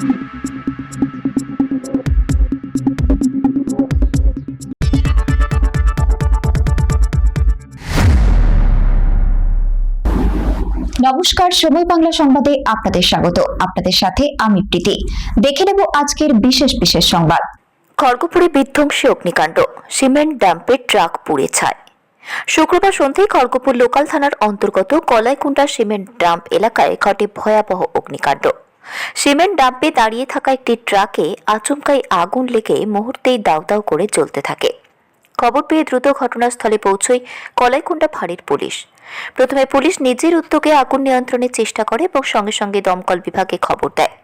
নমস্কার, সময় বাংলা সংবাদে আপনাদের স্বাগত। আপনাদের সাথে আমি প্রীতি। দেখে নেব আজকের বিশেষ বিশেষ সংবাদ। খড়গপুরে বিধ্বংসী অগ্নিকাণ্ড। সিমেন্ট ডাম্পে ট্রাক পুড়ে ছায় শুক্রবার সন্ধ্যায় খড়গপুর লোকাল থানার অন্তর্গত কলাইকুণ্ডা সিমেন্ট ডাম্প এলাকায় ঘটে ভয়াবহ অগ্নিকাণ্ড। সিমেন্ট ডাম্পে দাঁড়িয়ে থাকা একটি ট্রাকে আচমকাই আগুন লেগে মুহূর্তেই দাউ দাউ করে চলতে থাকে। খবর পেয়ে দ্রুত ঘটনাস্থলে পৌঁছয় কলাইকুণ্ডা ফাঁড়ির পুলিশ। প্রথমে পুলিশ নিজের উদ্যোগে আগুন নিয়ন্ত্রণের চেষ্টা করে এবং সঙ্গে সঙ্গে দমকল বিভাগে খবর দেয়।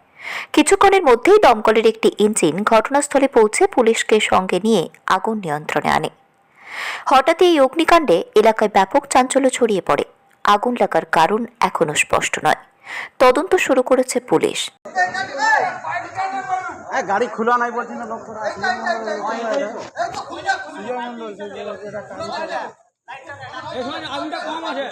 কিছুক্ষণের মধ্যেই দমকলের একটি ইঞ্জিন ঘটনাস্থলে পৌঁছে পুলিশকে সঙ্গে নিয়ে আগুন নিয়ন্ত্রণে আনে। হঠাৎই এই অগ্নিকাণ্ডে এলাকায় ব্যাপক চাঞ্চল্য ছড়িয়ে পড়ে। আগুন লাগার কারণ এখনও স্পষ্ট নয়। তদন্ত শুরু করেছে পুলিশ গাড়ি খোলা নাই বলছি না আগুনটা কম আছে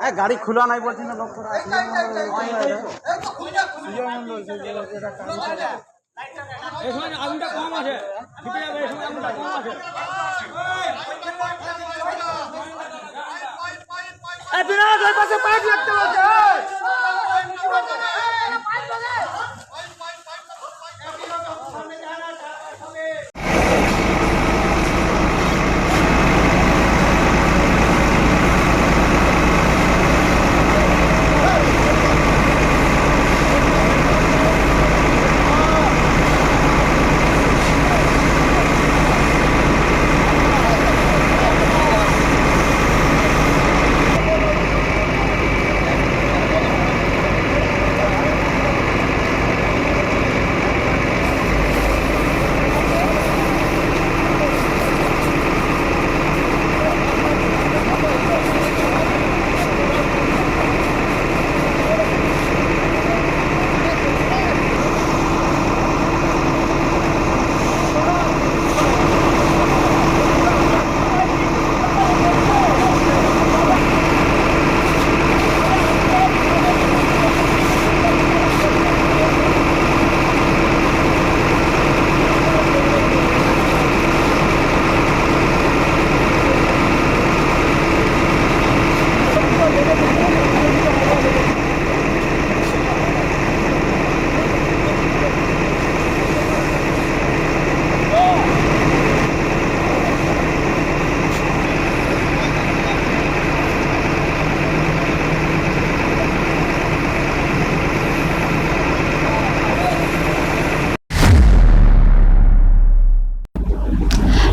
এ গাড়ি খোলা নাই বলছি না লোক করা এই সময় আগুনটা কম আছে